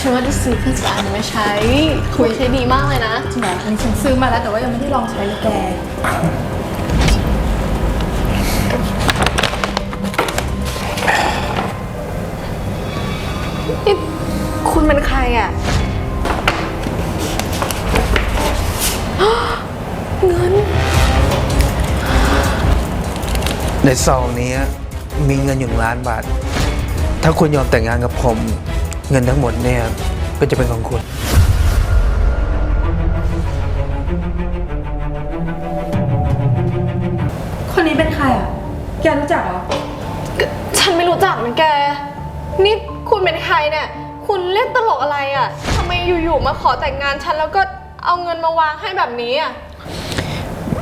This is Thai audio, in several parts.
ฉันว่าจะซื้อเครื่องสำอางนี้มาใช้คุยใช้ดีมากเลยนะ จริงเหรออันนี้ฉันซื้อมาแล้วแต่ว่ายังไม่ได้ลองใช้เลยแก นี่คุณเป็นใครอะ เงิน ในซองนี้มีเงินอยู่หนึ่งล้านบาท ถ้าคุณยอมแต่งงานกับผม เงินทั้งหมดเนี่ยก็จะเป็นของคุณ คนนี้เป็นใครอะ แกรู้จักเหรอ ฉันไม่รู้จักเหมือนแก นี่คุณเป็นใครเนี่ย คุณเล่นตลกอะไรอะทำไมอยู่ๆมาขอแต่งงานฉันแล้วก็เอาเงินมาวางให้แบบนี้อะ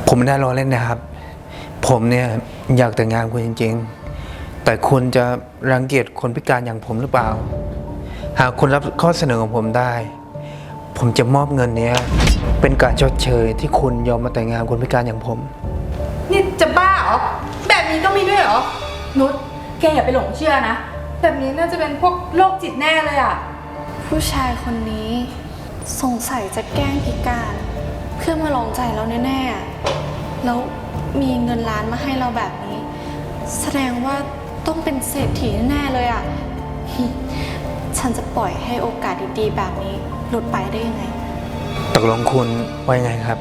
ผมไม่ได้ล้อเล่นนะครับ ผมเนี่ยอยากแต่งงานคุณจริง ๆ แต่คุณจะรังเกียจคนพิการอย่างผมหรือเปล่า หากคุณรับข้อเสนอของผมได้ ผมจะมอบเงินเนี้ย เป็นการชดเชยที่คุณยอมมาแต่งงานคนพิการอย่างผม นี่จะบ้าเหรอ แบบนี้ก็มีด้วยเหรอ นุช แกอย่าไปหลงเชื่อนะ แบบนี้น่าจะเป็นพวกโรคจิตแน่เลยอะ ผู้ชายคนนี้สงสัยจะแกล้งพิการ เพื่อมาลองใจเราแน่ๆอะแล้วมีเงินล้านมาให้เราแบบนี้ แสดงว่าต้องเป็นเศรษฐีแน่ๆเลยอะ ฉันจะปล่อยให้โอกาสดีๆ แบบนี้หลุดไปได้ยังไง ตกลงคุณว่ายังไงครับ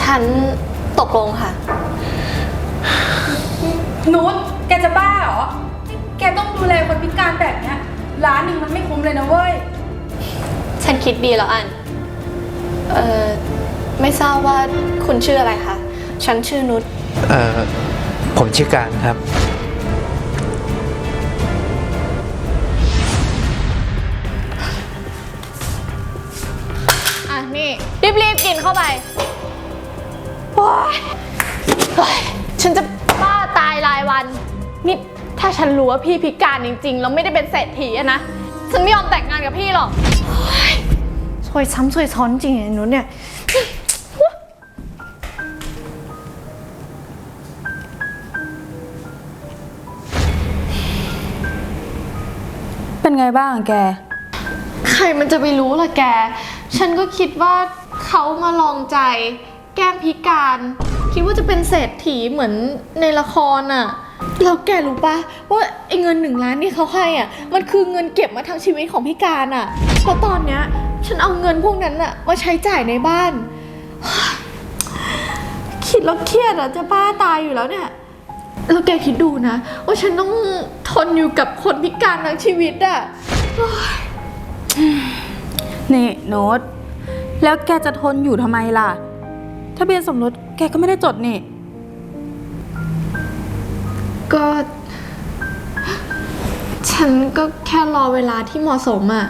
ฉันตกลงค่ะ นุชแกจะบ้าเหรอ แกต้องดูแลคนพิการแบบเนี้ยร้านหนึ่งมันไม่คุ้มเลยนะเว้ย ฉันคิดดีแล้วอัน เออไม่ทราบว่าคุณชื่ออะไรคะ ฉันชื่อนุช เอ่อ ผมชื่อการครับ นี่ รีบๆกินเข้าไปโอ๊ยเฮ้ยฉันจะบ้าตายรายวันนี่ถ้าฉันรู้ว่าพี่พิการจริงๆ แล้วไม่ได้เป็นเศรษฐีอะนะ ฉันไม่ยอมแต่งงานกับพี่หรอกโอ๊ยซวยซ้ำซวยซ้อนจริงไอ้นุชเนี่ย เป็นไงบ้างอะแก ใครมันจะไปรู้ล่ะแก ฉันก็คิดว่าเขามาลองใจ แกล้งพิการ คิดว่าจะเป็นเศรษฐีเหมือนในละครอะแล้วแกรู้ปะว่าไอ้เงินหนึ่งล้านที่เขาให้อะมันคือเงินเก็บมาทั้งชีวิตของพิการอะแล้วตอนเนี้ยฉันเอาเงินพวกนั้นอะมาใช้จ่ายในบ้าน คิดแล้วเครียดอะจะบ้าตายอยู่แล้วเนี่ยแล้วแกคิดดูนะ ว่าฉันต้องทนอยู่กับคนพิการทั้งชีวิตอะ นี่โน้ต แล้วแกจะทนอยู่ทำไมล่ะ ทะเบียนสมรสแกก็ไม่ได้จดนี่ ก็ ฉันก็แค่รอเวลาที่เหมาะสมอะ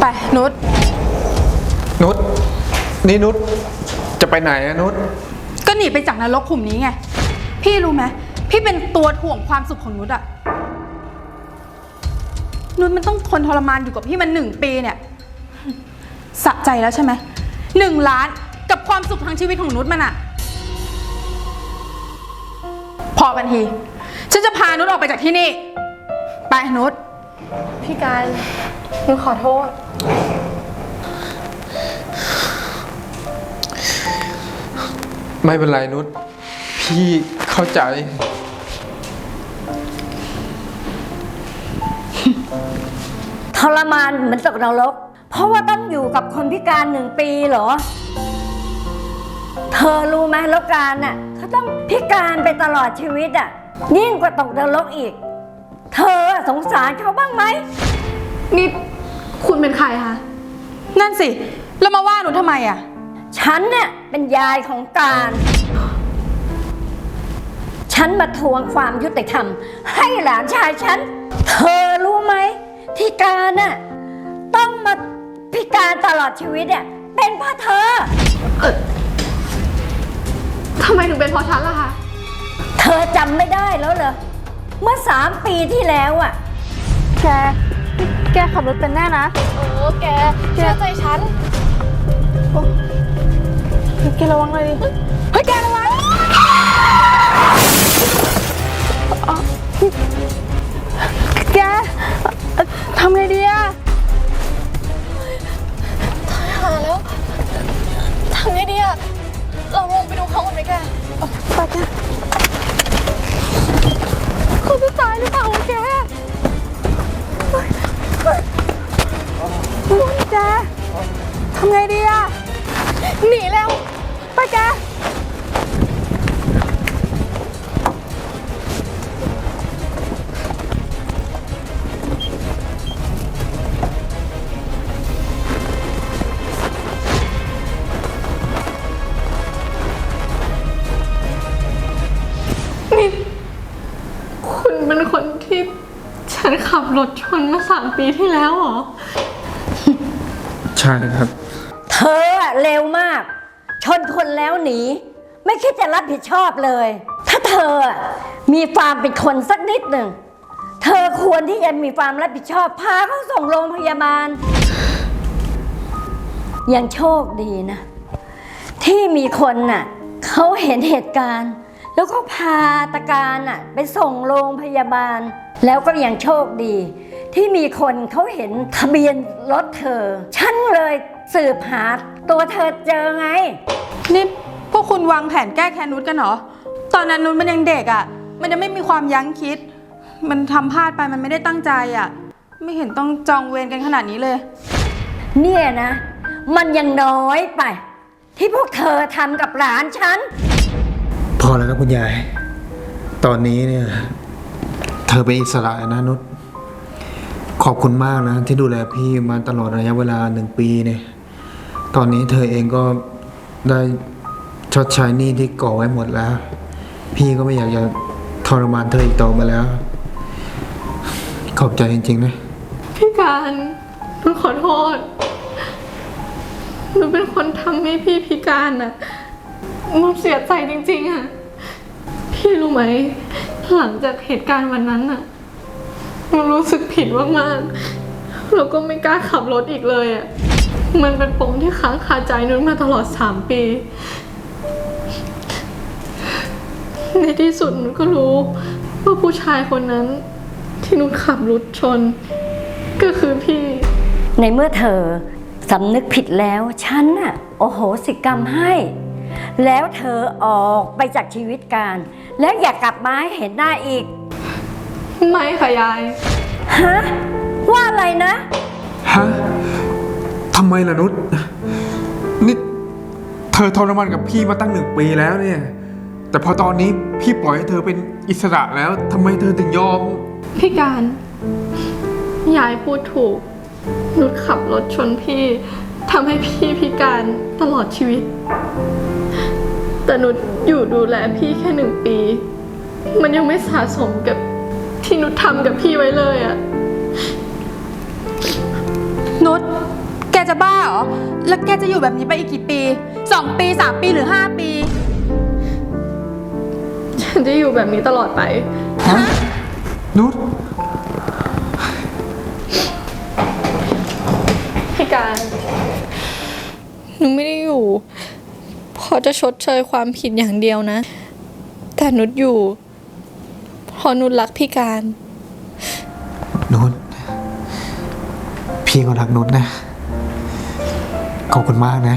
ไปนุชนุชนี่นุชจะไปไหนอะนุชก็หนีไปจากนรกขุมนี้ไง พี่รู้ไหมพี่เป็นตัวถ่วงความสุขของนุชอะ นุชมันต้องทนทรมานอยู่กับพี่มันหนึ่งปีเนี่ยสะใจแล้วใช่ไหมหนึ่งล้านกับความสุขทางชีวิตของนุชมันอะพอกันที ฉันจะพานุชออกไปจากที่นี่ ไปนุชพี่การหนูขอโทษ ไม่เป็นไรนุชพี่เข้าใจ ทรมานเหมือนตกนรก เพราะว่าต้องอยู่กับคนพิการหนึ่งปีเหรอ เธอรู้ไหมแล้วการน่ะเขาต้องพิการไปตลอดชีวิตอะยิ่งกว่าตกนรกอีก เธอสงสารเขาบ้างไหมนี่คุณเป็นใครคะ นั่นสิ แล้วมาว่านุชทำไมอะฉันเนี่ยเป็นยายของการ ฉันมาทวงความยุติธรรม ให้หลานชายฉัน เธอรู้ ไหมที่การน่ะต้องมาพิการตลอดชีวิตอะเป็นเพราะเธอทำไมถึงเป็นเพราะฉันล่ะคะ เธอจำไม่ได้แล้วเหรอ เมื่อสามปีที่แล้วอะ แก แกขับรถเป็นแน่นะ เออ แก เชื่อใจฉัน แกระวังเลยดิ รถชนมาสามปีที่แล้วเหรอ ใช่ครับ เธออะเร็วมาก ชนคนแล้วหนี ไม่คิดจะรับผิดชอบเลย ถ้าเธออะมีความเป็นคนสักนิดหนึ่ง เธอควรที่จะมีความรับผิดชอบ พาเขาส่งโรงพยาบาล ยังโชคดีนะ ที่มีคนน่ะเขาเห็นเหตุการณ์ แล้วก็พาตะการน่ะไปส่งโรงพยาบาล แล้วก็ยังโชคดี ที่มีคนเขาเห็นทะเบียนรถเธอ ฉันเลยสืบหาตัวเธอเจอไง นี่พวกคุณวางแผนแก้แค้นนุชกันเหรอ ตอนนั้นนุชมันยังเด็กอะ่ะ มันยังไม่มีความยั้งคิด มันทำพลาดไปมันไม่ได้ตั้งใจอะ่ะ ไม่เห็นต้องจองเวรกันขนาดนี้เลย เนี่ยนะ มันยังน้อยไป ที่พวกเธอทำกับหลานฉัน พอแล้วครับคุณยาย ตอนนี้เนี่ย เธอเป็นอิสระนะนุชขอบคุณมากนะ ที่ดูแลพี่มาตลอดระยะเวลาหนึ่งปีเนี่ย ตอนนี้เธอเองก็ได้ชดใช้หนี้ที่ก่อไว้หมดแล้ว พี่ก็ไม่อยากจะทรมานเธออีกต่อไปแล้ว ขอบใจจริงๆนะ พี่การหนูขอโทษหนูเป็นคนทำให้พี่พิการน่ะ หนูเสียใจจริงๆอะพี่รู้ไหม หลังจากเหตุการณ์วันนั้นน่ะหนูรู้สึกผิดมากๆแล้วก็ไม่กล้าขับรถอีกเลยอะมันเป็นปมที่ค้างคาใจนุ้มาตลอดสามปี ในที่สุดหนูก็รู้ ว่าผู้ชายคนนั้น ที่นุขับรถชน ก็คือพี่ ในเมื่อเธอสำนึกผิดแล้ว ฉันน่ะ โอโหสิกรรมให้ แล้วเธอออกไปจากชีวิตการ แล้วอย่ากลับมาให้เห็นหน้าอีก ไม่ค่ะยาย ฮะ ว่าอะไรนะ ฮะทำไมล่ะนุชนี่เธอทรมานกับพี่มาตั้งหนึ่งปีแล้วเนี่ย แต่พอตอนนี้พี่ปล่อยให้เธอเป็นอิสระแล้วทำไมเธอถึงยอม พี่การ ยายพูดถูก นุชขับรถชนพี่ทำให้พี่พิการตลอดชีวิต แต่นุชอยู่ดูแลพี่แค่หนึ่งปี มันยังไม่สะสมกับที่นุชทำกับพี่ไว้เลยอะนุชแกจะบ้าเหรอ แล้วแกจะอยู่แบบนี้ไปอีกกี่ปีสองปีสามปีหรือห้าปีฉันจะอยู่แบบนี้ตลอดไป นุชพี่การหนูไม่ได้อยู่ เขาจะชดเชยความผิดอย่างเดียวนะ แต่นุชอยู่เพราะนุชรักพี่การ นุชพี่ก็รักนุชนะ ขอบคุณมากนะ